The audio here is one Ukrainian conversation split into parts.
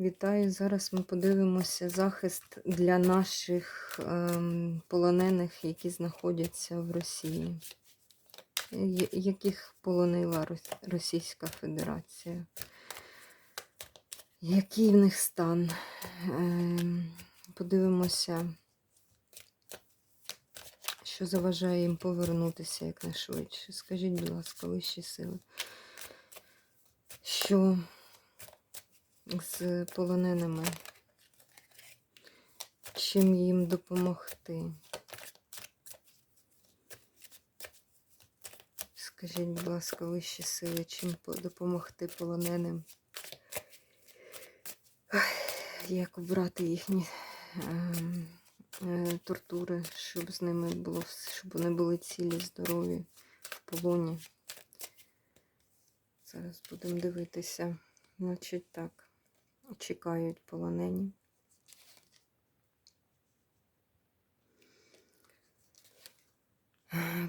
Вітаю! Зараз ми подивимося захист для наших ем, полонених, які знаходяться в Росії, яких полонила Російська Федерація. Який в них стан? Ем, подивимося, що заважає їм повернутися якнайшвидше. Скажіть, будь ласка, вищі сили. Що з полоненими. Чим їм допомогти? Скажіть, будь ласка, вищі сили, чим допомогти полоненим? Як обрати їхні ем, е, тортури, щоб з ними було, щоб вони були цілі, здорові в полоні. Зараз будемо дивитися. Значить так чекають полонені.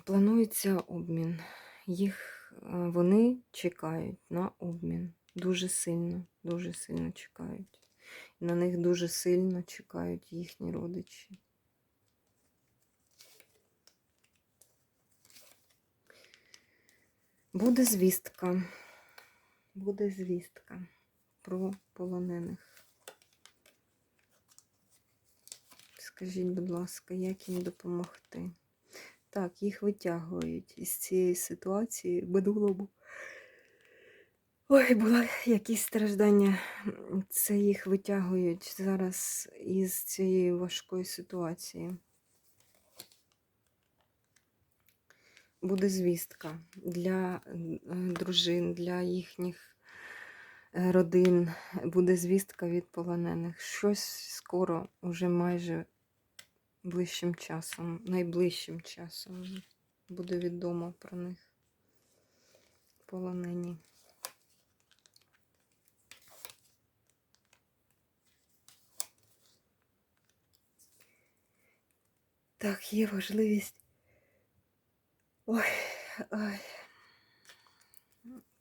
Планується обмін. Їх е, вони чекають на обмін. Дуже сильно, дуже сильно чекають. На них дуже сильно чекають їхні родичі. Буде звістка. Буде звістка про полонених. Скажіть, будь ласка, як їм допомогти? Так, їх витягують із цієї ситуації минулому. Ой, були якісь страждання. Це їх витягують зараз із цієї важкої ситуації. Буде звістка для е, дружин, для їхніх родин, буде звістка від полонених. Щось скоро, уже майже ближчим часом, найближчим часом буде відомо про них полонені. Так, є важливість. Ой, ой.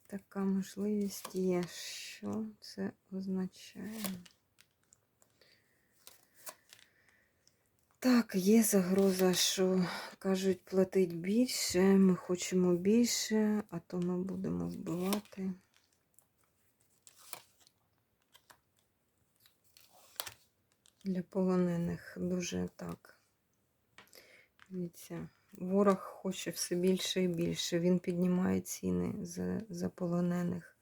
Така можливість є. Що це означає? Так, є загроза, що кажуть, платить більше, ми хочемо більше, а то ми будемо вбивати. Для полонених дуже так. Дивіться, ворог хоче все більше і більше. Він піднімає ціни за, за полонених.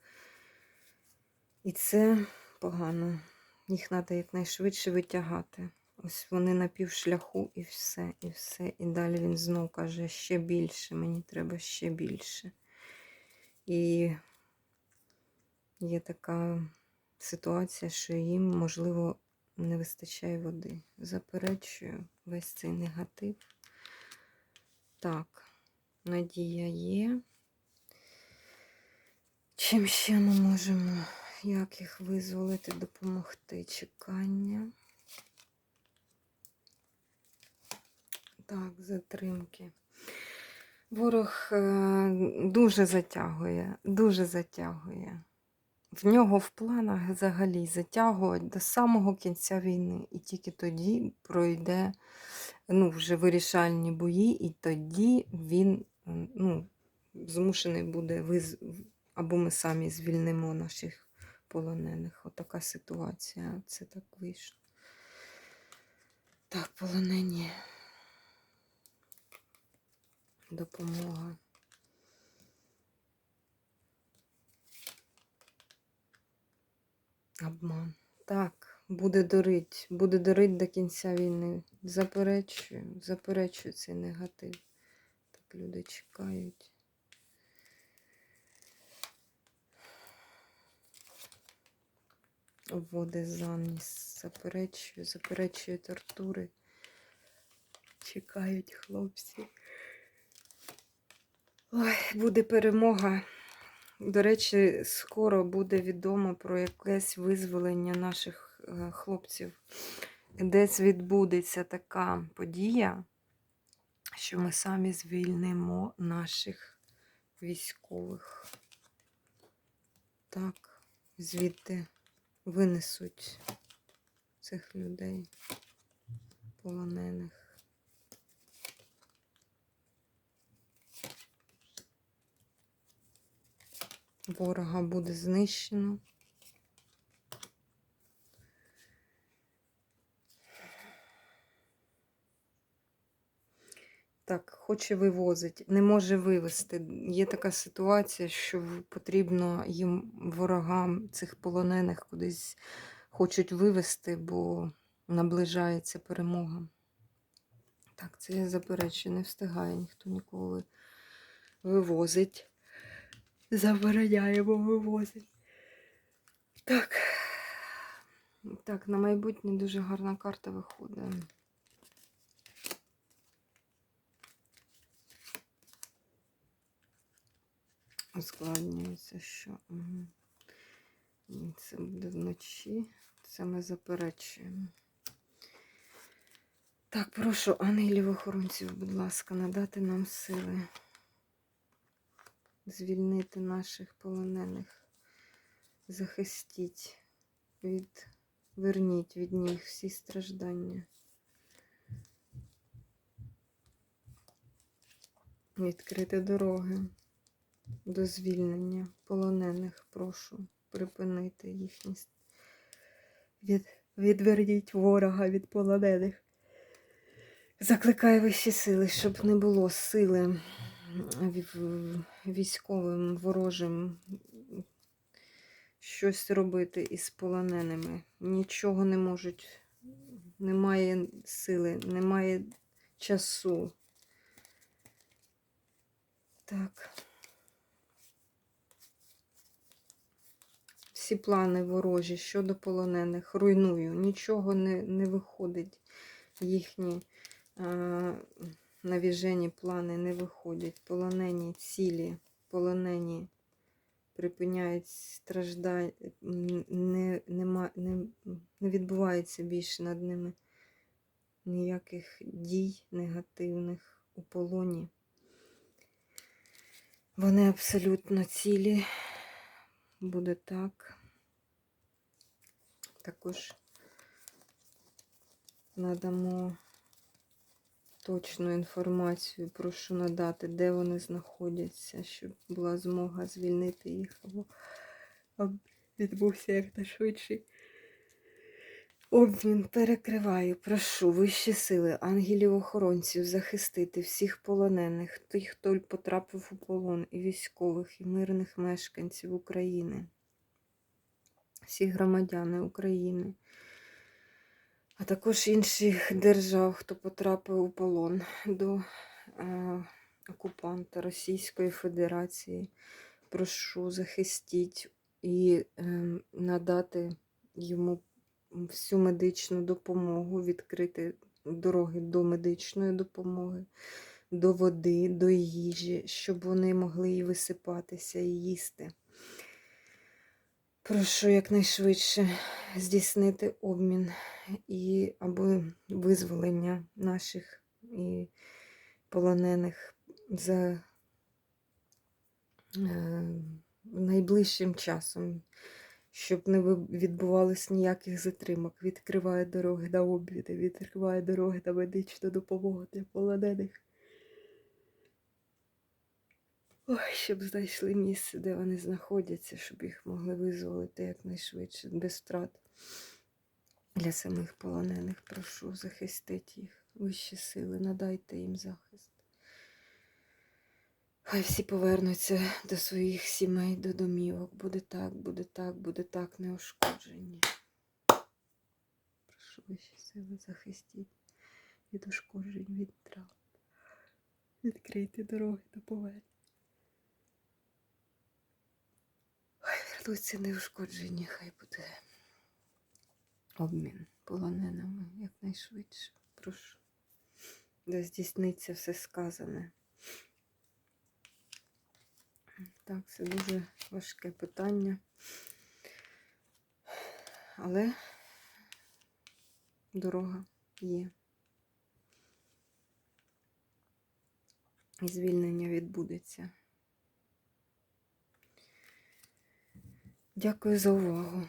І це погано. Їх треба якнайшвидше витягати. Ось вони на півшляху і все, і все. І далі він знов каже, ще більше, мені треба ще більше. І є така ситуація, що їм, можливо, не вистачає води. Заперечую весь цей негатив. Так, надія є. Чим ще ми можемо, як їх визволити, допомогти? Чекання. Так, затримки. Ворог е, дуже затягує, дуже затягує. В нього в планах взагалі затягувати до самого кінця війни. І тільки тоді пройде ну, вже вирішальні бої, і тоді він ну, змушений буде виз... або ми самі звільнимо наших полонених. Отака ситуація. Це так вийшло. Так, полонені. Допомога. Обман. Так, буде дорить, буде дорить до кінця війни. Заперечую, заперечую цей негатив. Так люди чекають. Вводи замість, заперечую, заперечую тортури. Чекають хлопці. Ой, буде перемога. До речі, скоро буде відомо про якесь визволення наших е, хлопців. Десь відбудеться така подія, що ми самі звільнимо наших військових. Так, звідти винесуть цих людей полонених. Ворога буде знищено. Так, хоче вивозить, не може вивезти. Є така ситуація, що потрібно їм ворогам цих полонених кудись хочуть вивезти, бо наближається перемога. Так, це я заперечую, не встигає ніхто ніколи вивозить. Забороняємо вивозить. Так. Так, на майбутнє дуже гарна карта виходить. Ускладнюється, що це буде вночі. Це ми заперечуємо. Так, прошу ангелів охоронців, будь ласка, надати нам сили. Звільнити наших полонених. Захистіть від, верніть від них всі страждання. Відкрити дороги до звільнення полонених. Прошу припинити їхні. Від, відверніть ворога від полонених. Закликаю вищі сили, щоб не було сили військовим, ворожим щось робити із полоненими. Нічого не можуть, немає сили, немає часу. Так. Всі плани ворожі щодо полонених руйную. Нічого не, не виходить. Їхні е, навіжені плани не виходять. Полонені цілі, полонені припиняють страждання, не, нема, не, не відбувається більше над ними ніяких дій негативних у полоні. Вони абсолютно цілі. Буде так. Також надамо точну інформацію, прошу надати, де вони знаходяться, щоб була змога звільнити їх або відбувся якнайшвидший. Обмін. Перекриваю, прошу вищі сили, ангелів-охоронців захистити всіх полонених, тих, хто потрапив у полон, і військових, і мирних мешканців України, всіх громадян України, а також інших держав, хто потрапив у полон до е, окупанта Російської Федерації. Прошу захистіть і е, надати йому всю медичну допомогу, відкрити дороги до медичної допомоги, до води, до їжі, щоб вони могли і висипатися і їсти. Прошу якнайшвидше здійснити обмін і або визволення наших і полонених за е, найближчим часом щоб не відбувалось ніяких затримок. Відкриває дороги на обміни, відкриває дороги на медичну допомогу для полонених. Ой, щоб знайшли місце, де вони знаходяться, щоб їх могли визволити якнайшвидше, без втрат. Для самих полонених прошу захистити їх. Вищі сили, надайте їм захист. Хай всі повернуться до своїх сімей, до домівок. Буде так, буде так, буде так, неушкоджені. Прошу вищі сили захистіть від ушкоджень, від травм. Відкрийте дороги до повернення. Хай вернуться неушкоджені, хай буде обмін полоненими якнайшвидше. Прошу. Да здійсниться все сказане. Так, це дуже важке питання. Але дорога є. І звільнення відбудеться. Дякую за увагу.